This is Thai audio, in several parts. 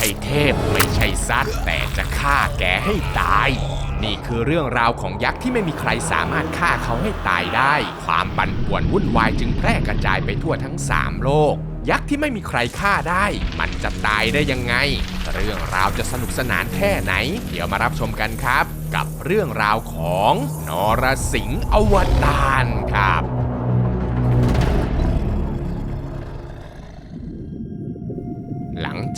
ช่เทพไม่ใช่ซัดแต่จะฆ่าแกให้ตาย นี่คือเรื่องราวของยักษ์ที่ไม่มีใครสามารถฆ่าเขาให้ตายได้ ความปั่นป่วนวุ่นวายจึงแพร่กระจายไปทั่วทั้งสามโลก ยักษ์ที่ไม่มีใครฆ่าได้ มันจะตายได้ยังไง เรื่องราวจะสนุกสนานแค่ไหน เดี๋ยวมารับชมกันครับ กับเรื่องราวของนรสิงห์อวตารครับ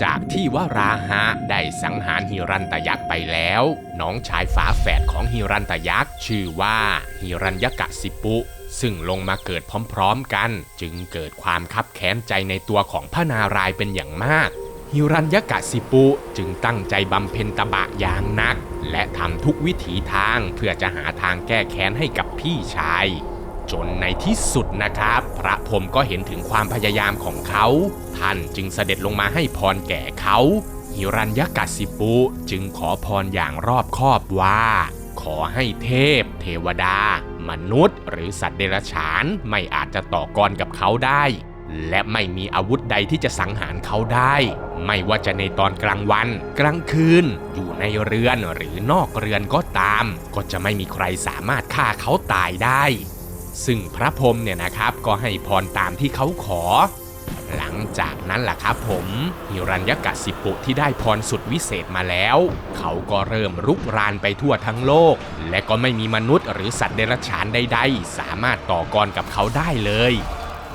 จากที่วราหะได้สังหารฮิรันตยักษ์ไปแล้ว น้องชายฝาแฝดของฮิรันตยักษ์ชื่อว่าฮิรัญยกะสิปุ ซึ่งลงมาเกิดพร้อมๆกัน จึงเกิดความคับแค้นใจในตัวของพระนารายณ์เป็นอย่างมากฮิรัญยกะสิปุจึงตั้งใจบำเพ็ญตบะอย่างหนัก และทำทุกวิถีทางเพื่อจะหาทางแก้แค้นให้กับพี่ชาย จนในที่สุดนะครับ พระพรหมก็เห็นถึงความพยายามของเขา ท่านจึงเสด็จลงมาให้พรแก่เขาฮิรัญยกัสสิปุจึงขอพรอย่างรอบคอบว่า ขอให้เทพ เทวดา มนุษย์ หรือสัตว์เดรัจฉานไม่อาจจะต่อกรกับเขาได้ และไม่มีอาวุธใดที่จะสังหารเขาได้ ไม่ว่าจะในตอนกลางวัน กลางคืน อยู่ในเรือนหรือนอกเรือนก็ตาม ก็จะไม่มีใครสามารถฆ่าเขาตายได้ ซึ่งพระพรหมเนี่ยนะครับก็ให้พรตามที่เขาขอ หลังจากนั้นล่ะครับผมฮิรัญยกสิปุที่ได้พรสุดวิเศษมาแล้ว เขาก็เริ่มรุกรานไปทั่วทั้งโลก และก็ไม่มีมนุษย์หรือสัตว์เดรัจฉานใดๆ สามารถต่อกรกับเขาได้เลย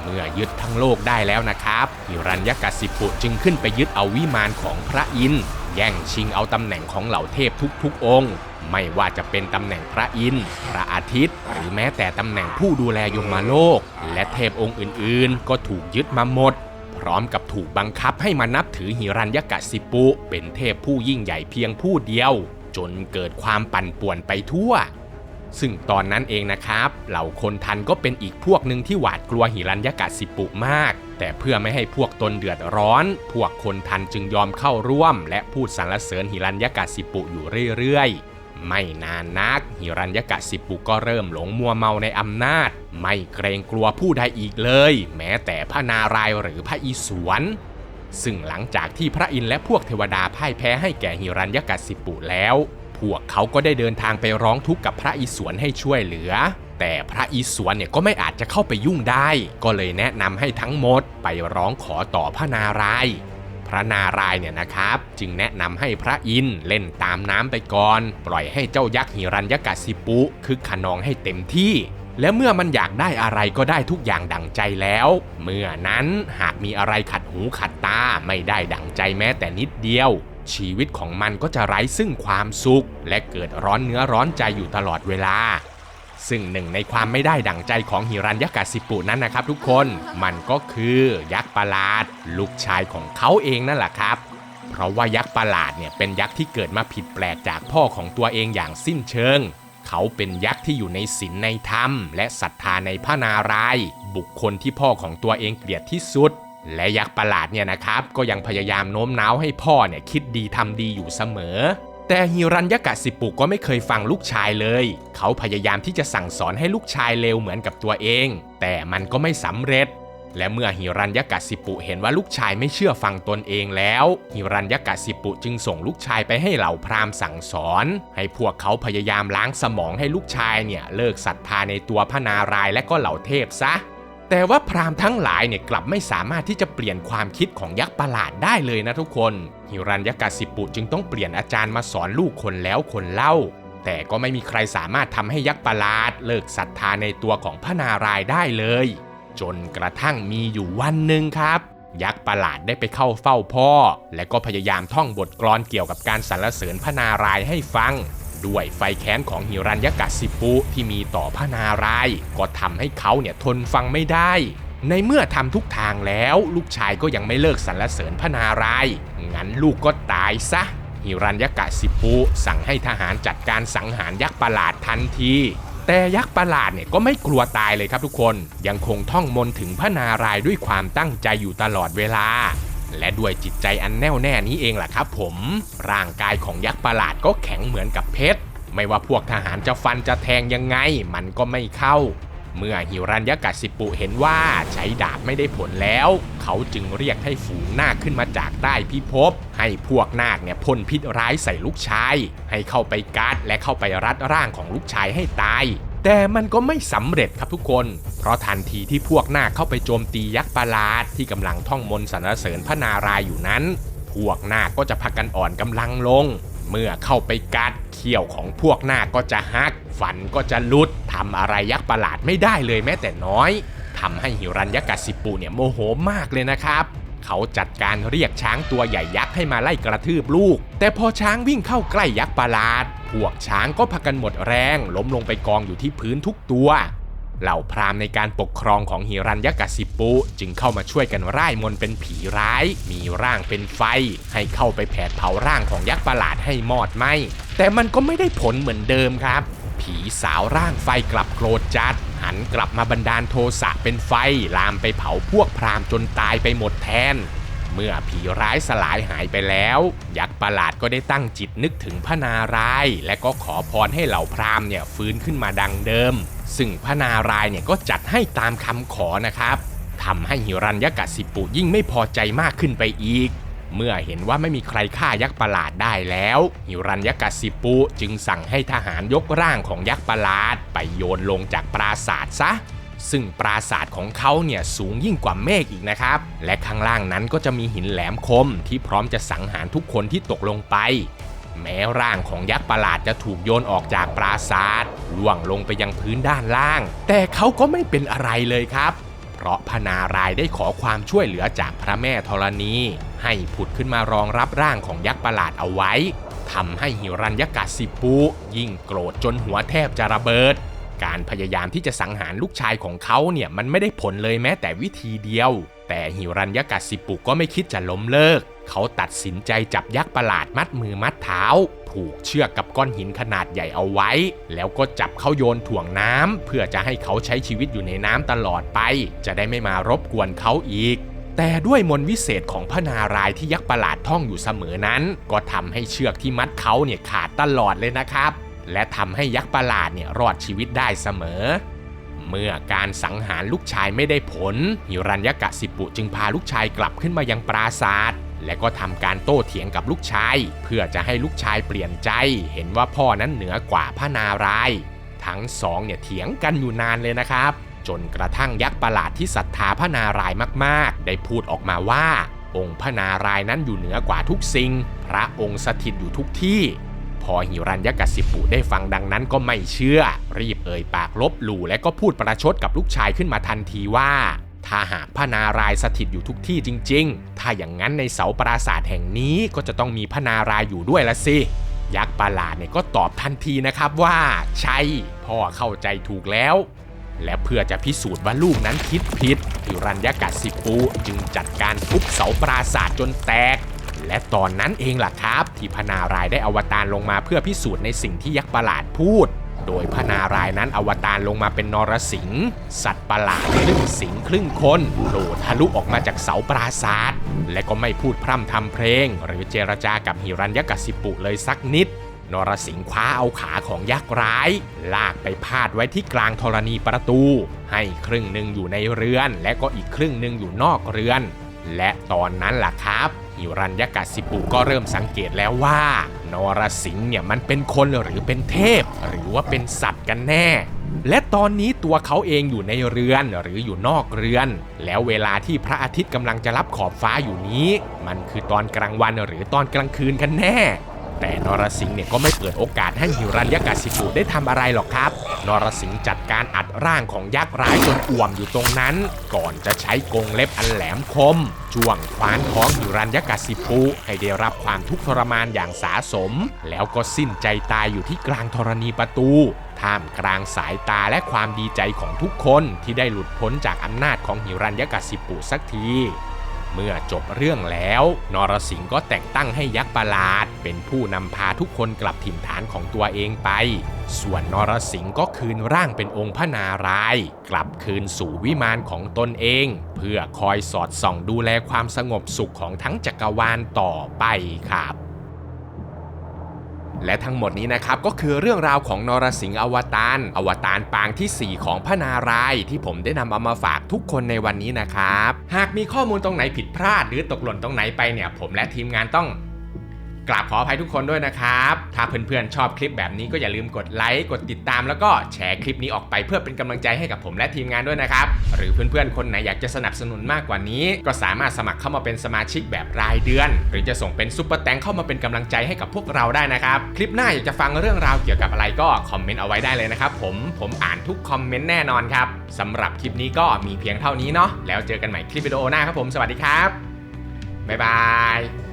เมื่อยึดทั้งโลกได้แล้วนะครับ ฮิรัญยกสิปุจึงขึ้นไปยึดเอาวิมานของพระอินทร์ แย่งชิงเอาตำแหน่งของเหล่าเทพทุกๆ องค์ ไม่ว่าจะเป็นตำแหน่งพระอินทร์พระอาทิตย์ หรือแม้แต่ตำแหน่งผู้ดูแลยมโลก และเทพองค์อื่นๆ ก็ถูกยึดมาหมด พร้อมกับถูกบังคับให้มานับถือหิรัญยกสิปุ เป็นเทพผู้ยิ่งใหญ่เพียงผู้เดียว จนเกิดความปั่นป่วนไปทั่วซึ่งตอนนั้นเองนะครับ เหล่าคนทันก็เป็นอีกพวกหนึ่งที่หวาดกลัวหิรัญยกสิปุมาก แต่เพื่อไม่ให้พวกตนเดือดร้อน พวกคนทันจึงยอมเข้าร่วม และพูดสรรเสริญหิรัญยกสิปุอยู่เรื่อยๆ ไม่นานนักหิรัญยกสิปุก็เริ่มหลงมัวเมาในอำนาจ ไม่เกรงกลัวผู้ใดอีกเลย แม้แต่พระนารายหรือพระอิศวรซึ่งหลังจากที่พระอินทร์และพวกเทวดาพ่ายแพ้ให้แก่หิรัญยกสิปุแล้ว พวกเขาก็ได้เดินทางไปร้องทุกข์กับพระอิศวรให้ช่วยเหลือ แต่พระอิศวรเนี่ยก็ไม่อาจจะเข้าไปยุ่งได้ ก็เลยแนะนำให้ทั้งหมดไปร้องขอต่อพระนารายพระนารายเนี่ยนะครับ จึงแนะนำให้พระอินเล่นตามน้ำไปก่อน ปล่อยให้เจ้ายักษ์หิรัญยกสิปุคึกขนองให้เต็มที่ และเมื่อมันอยากได้อะไรก็ได้ทุกอย่างดังใจแล้ว เมื่อนั้นหากมีอะไรขัดหูขัดตาไม่ได้ดังใจแม้แต่นิดเดียว ชีวิตของมันก็จะไร้ซึ่งความสุข และเกิดร้อนเนื้อร้อนใจอยู่ตลอดเวลา ซึ่งหนึ่งในความไม่ได้ดั่งใจของหิรัญยกสิปุนั้นนะครับ ทุกคนมันก็คือยักษ์ประหลาด ลูกชายของเขาเองนั่นแหละครับ เพราะว่ายักษ์ประหลาดเนี่ยเป็นยักษ์ที่เกิดมาผิดแปลกจากพ่อของตัวเองอย่างสิ้นเชิง เขาเป็นยักษ์ที่อยู่ในศีลในธรรม และศรัทธาในพระนารายณ์บุคคลที่พ่อของตัวเองเกลียดที่สุด และยักษ์ประหลาดเนี่ยนะครับก็ยังพยายามโน้มน้าวให้พ่อเนี่ยคิดดีทำดีอยู่เสมอ แต่ฮิรัญยกะสิปุก็ไม่เคยฟังลูกชายเลย เขาพยายามที่จะสั่งสอนให้ลูกชายเลวเหมือนกับตัวเอง แต่มันก็ไม่สำเร็จ และเมื่อฮิรัญยกะสิปุเห็นว่าลูกชายไม่เชื่อฟังตนเองแล้วฮิรัญยกะสิปุจึงส่งลูกชายไปให้เหล่าพราหมณ์สั่งสอน ให้พวกเขาพยายามล้างสมองให้ลูกชายเนี่ยเลิกศรัทธาในตัวพระนารายณ์และก็เหล่าเทพซะ แต่ว่าพราหมณ์ทั้งหลายเนี่ยกลับไม่สามารถที่จะเปลี่ยนความคิดของยักษ์ประหลาดได้เลยนะทุกคนฮิรัญยกสิปุจึงต้องเปลี่ยนอาจารย์มาสอนลูกคนแล้วคนเล่า แต่ก็ไม่มีใครสามารถทำให้ยักษ์ประหลาด เลิกศรัทธาในตัวของพระนารายได้เลย จนกระทั่งมีอยู่วันหนึ่งครับ ยักษ์ประหลาดได้ไปเข้าเฝ้าพ่อ และก็พยายามท่องบทกลอนเกี่ยวกับการสรรเสริญพระนารายให้ฟัง ด้วยไฟแค้นของฮิรัญยกสิปุที่มีต่อพระนารายก็ทำให้เขาเนี่ยทนฟังไม่ได้ ในเมื่อทำทุกทางแล้วลูกชายก็ยังไม่เลิกสรรเสริญพระนารายงั้นลูกก็ตายซะฮิรัญยกสิปุสั่งให้ทหารจัดการสังหารยักษ์ประหลาดทันทีแต่ยักษ์ประหลาดเนี่ยก็ไม่กลัวตายเลยครับทุกคน ยังคงท่องมนถึงพระนารายด้วยความตั้งใจอยู่ตลอดเวลา และด้วยจิตใจอันแน่วแน่นี้เองแหละครับผม ร่างกายของยักษ์ประหลาดก็แข็งเหมือนกับเพชร ไม่ว่าพวกทหารจะฟันจะแทงยังไงมันก็ไม่เข้า เมื่อหิรัญยกสิปุเห็นว่าใช้ดาบไม่ได้ผลแล้ว เขาจึงเรียกให้ฝูงนาคขึ้นมาจากใต้พิภพ ให้พวกนาคเนี่ยพ่นพิษร้ายใส่ลูกชาย ให้เข้าไปกัดและเข้าไปรัดร่างของลูกชายให้ตาย แต่มันก็ไม่สำเร็จครับทุกคน เพราะทันทีที่พวกนาคเข้าไปโจมตียักษ์ประหลาดที่กำลังท่องมนต์สรรเสริญพระนารายอยู่นั้น พวกนาคก็จะพักกันอ่อนกำลังลง เมื่อเข้าไปกัดเขี้ยวของพวกนาคก็จะหักฟันก็จะลุดทำอะไรยักษ์ประหลาดไม่ได้เลยแม้แต่น้อยทำให้หิรัญยกสิปุเนี่ยโมโหมากเลยนะครับ เขาจัดการเรียกช้างตัวใหญ่ยักษ์ให้มาไล่กระทืบลูก แต่พอช้างวิ่งเข้าใกล้ยักษ์ประหลาด พวกช้างก็พากันหมดแรง ล้มลงไปกองอยู่ที่พื้นทุกตัวเหล่าพราหมณ์ในการปกครองของฮิรัญยกสิปุ จึงเข้ามาช่วยกันร่ายมนเป็นผีร้าย มีร่างเป็นไฟ ให้เข้าไปแผดเผาร่างของยักษ์ประหลาดให้มอดไหมแต่มันก็ไม่ได้ผลเหมือนเดิมครับ ผีสาวร่างไฟกลับโกรธจัด หันกลับมาบันดาลโทสะเป็นไฟลามไปเผาพวกพราหมณ์จนตายไปหมดแทน เมื่อผีร้ายสลายหายไปแล้ว ยักษ์ประหลาดก็ได้ตั้งจิตนึกถึงพระนารายณ์และก็ขอพรให้เหล่าพราหมณ์เนี่ยฟื้นขึ้นมาดังเดิม ซึ่งพระนารายณ์เนี่ยก็จัดให้ตามคำขอนะครับทำให้หิรัญยกสิปุยิ่งไม่พอใจมากขึ้นไปอีก เมื่อเห็นว่าไม่มีใครฆ่ายักษ์ประหลาดได้แล้ว หิรัญยกสิปุจึงสั่งให้ทหารยกร่างของยักษ์ประหลาด ไปโยนลงจากปราศาสตร์ซะ ซึ่งปราสาทของเขาเนี่ยสูงยิ่งกว่าเมฆอีกนะครับ และข้างล่างนั้นก็จะมีหินแหลมคมที่พร้อมจะสังหารทุกคนที่ตกลงไป แม้ร่างของยักษ์ประหลาดจะถูกโยนออกจากปราสาทล่วงลงไปยังพื้นด้านล่าง แต่เขาก็ไม่เป็นอะไรเลยครับ เพราะพนารายได้ขอความช่วยเหลือจากพระแม่ธรณี ให้ผุดขึ้นมารองรับร่างของยักษ์ประหลาดเอาไว้ทำให้หิรัญยกสิปุยิ่งโกรธจนหัวแทบจะระเบิด การพยายามที่จะสังหารลูกชายของเขาเนี่ยมันไม่ได้ผลเลยแม้แต่วิธีเดียว แต่หิรัญยกสิปุก็ไม่คิดจะล้มเลิก เขาตัดสินใจจับยักษ์ประหลาดมัดมือมัดเท้า ผูกเชือกกับก้อนหินขนาดใหญ่เอาไว้ แล้วก็จับเขาโยนถ่วงน้ำเพื่อจะให้เขาใช้ชีวิตอยู่ในน้ำตลอดไป จะได้ไม่มารบกวนเขาอีก แต่ด้วยมนต์วิเศษของพระนารายที่ยักษ์ประหลาดท่องอยู่เสมอนั้น ก็ทำให้เชือกที่มัดเขาเนี่ยขาดตลอดเลยนะครับ และทำให้ยักษ์ประหลาดเนี่ยรอดชีวิตได้เสมอ เมื่อการสังหารลูกชายไม่ได้ผล หิรัญยกสิปุจึงพาลูกชายกลับขึ้นมายังปราศาสตร์และก็ทำการโต้เถียงกับลูกชาย เพื่อจะให้ลูกชายเปลี่ยนใจ เห็นว่าพ่อนั้นเหนือกว่าพระนาราย ทั้งสองเนี่ยเถียงกันอยู่นานเลยนะครับ จนกระทั่งยักษ์ประหลาดที่ศรัทธาพระนารายณ์มากๆ ได้พูดออกมาว่า องค์พระนารายณ์นั้นอยู่เหนือกว่าทุกสิ่ง พระองค์สถิตอยู่ทุกที่ พอหิรัญยกสิปุได้ฟังดังนั้นก็ไม่เชื่อ รีบเอ่ยปากลบหลู่และก็พูดประชดกับลูกชายขึ้นมาทันทีว่าถ้าหากพระนารายสถิตอยู่ทุกที่จริง ๆ ถ้าอย่างนั้นในเสาปราสาทแห่งนี้ก็จะต้องมีพระนารายณ์อยู่ด้วยละสิ ยักษ์ประหลาดเนี่ยก็ตอบทันทีนะครับว่า ใช่ พ่อเข้าใจถูกแล้ว และเพื่อจะพิสูจน์ว่าลูกนั้นคิดผิดหิรัญยกสิปุจึงจัดการทุบเสาปราสาทจนแตก และตอนนั้นเองล่ะครับ ที่พนารายได้อวตารลงมาเพื่อพิสูจน์ในสิ่งที่ยักษ์ประหลาดพูด โดยพนารายนั้นอวตารลงมาเป็นนรสิงห์สัตว์ประหลาดครึ่งสิงครึ่งคนโผล่ทะลุออกมาจากเสาปราศาสตร์และก็ไม่พูดพร่ำทำเพลง หรือเจรจากับหิรัญยกสิปุเลยสักนิด นรสิงห์คว้าเอาขาของยักษ์ร้าย ลากไปพาดไว้ที่กลางธรณีประตู ให้ครึ่งหนึ่งอยู่ในเรือน และก็อีกครึ่งหนึ่งอยู่นอกเรือน และตอนนั้นล่ะครับหิรัญยกสิปุก็เริ่มสังเกตแล้วว่านรสิงห์เนี่ยมันเป็นคนหรือเป็นเทพ หรือว่าเป็นสัตว์กันแน่ และตอนนี้ตัวเขาเองอยู่ในเรือนหรืออยู่นอกเรือน แล้วเวลาที่พระอาทิตย์กำลังจะรับขอบฟ้าอยู่นี้ มันคือตอนกลางวันหรือตอนกลางคืนกันแน่ แต่นรสิงห์เนี่ยก็ไม่เปิดโอกาสให้หิรัญยกสิปุได้ทำอะไรหรอกครับ นรสิงห์จัดการอัดร่างของยักษ์ร้ายจนอ่วมอยู่ตรงนั้น ก่อนจะใช้กรงเล็บอันแหลมคมจ้วงควานท้องหิรัญยกสิปุให้ได้รับความทุกข์ทรมานอย่างสาสม แล้วก็สิ้นใจตายอยู่ที่กลางธรณีประตู ท่ามกลางสายตาและความดีใจของทุกคนที่ได้หลุดพ้นจากอำนาจของหิรัญยกสิปุสักที เมื่อจบเรื่องแล้ว นรสิงห์ก็แต่งตั้งให้ยักษ์ประหลาด เป็นผู้นำพาทุกคนกลับถิ่นฐานของตัวเองไป ส่วนนรสิงห์ก็คืนร่างเป็นองค์พระนาราย กลับคืนสู่วิมานของตนเอง เพื่อคอยสอดส่องดูแลความสงบสุขของทั้งจักรวาลต่อไปครับ และทั้งหมดนี้นะครับก็คือเรื่องราวของนรสิงห์อวตารอวตารปางทีสี่ 4 ของพระนารายณ์ที่ผมได้นำเอามาฝากทุกคนในวันนี้นะครับ หากมีข้อมูลตรงไหนผิดพลาด หรือตกหล่นตรงไหนไปเนี่ย ผมและทีมงานต้อง กราบขออภัยทุกคนด้วยนะครับ ถ้าเพื่อนๆชอบคลิปแบบนี้ก็อย่าลืมกดไลค์ กดติดตาม แล้วก็แชร์คลิปนี้ออกไปเพื่อเป็นกำลังใจให้กับผมและทีมงานด้วยนะครับ หรือเพื่อนๆคนไหนอยากจะสนับสนุนมากกว่านี้ ก็สามารถสมัครเข้ามาเป็นสมาชิกแบบรายเดือน หรือจะส่งเป็นซุปเปอร์แตงเข้ามาเป็นกำลังใจให้กับพวกเราได้นะครับ คลิปหน้าอยากจะฟังเรื่องราวเกี่ยวกับอะไรก็คอมเมนต์เอาไว้ได้เลยนะครับผม ผมอ่านทุกคอมเมนต์แน่นอนครับสำหรับคลิปนี้ก็มีเพียงเท่านี้เนาะ แล้วเจอกันใหม่คลิปวิดีโอหน้าครับผม สวัสดีครับ บ๊ายบาย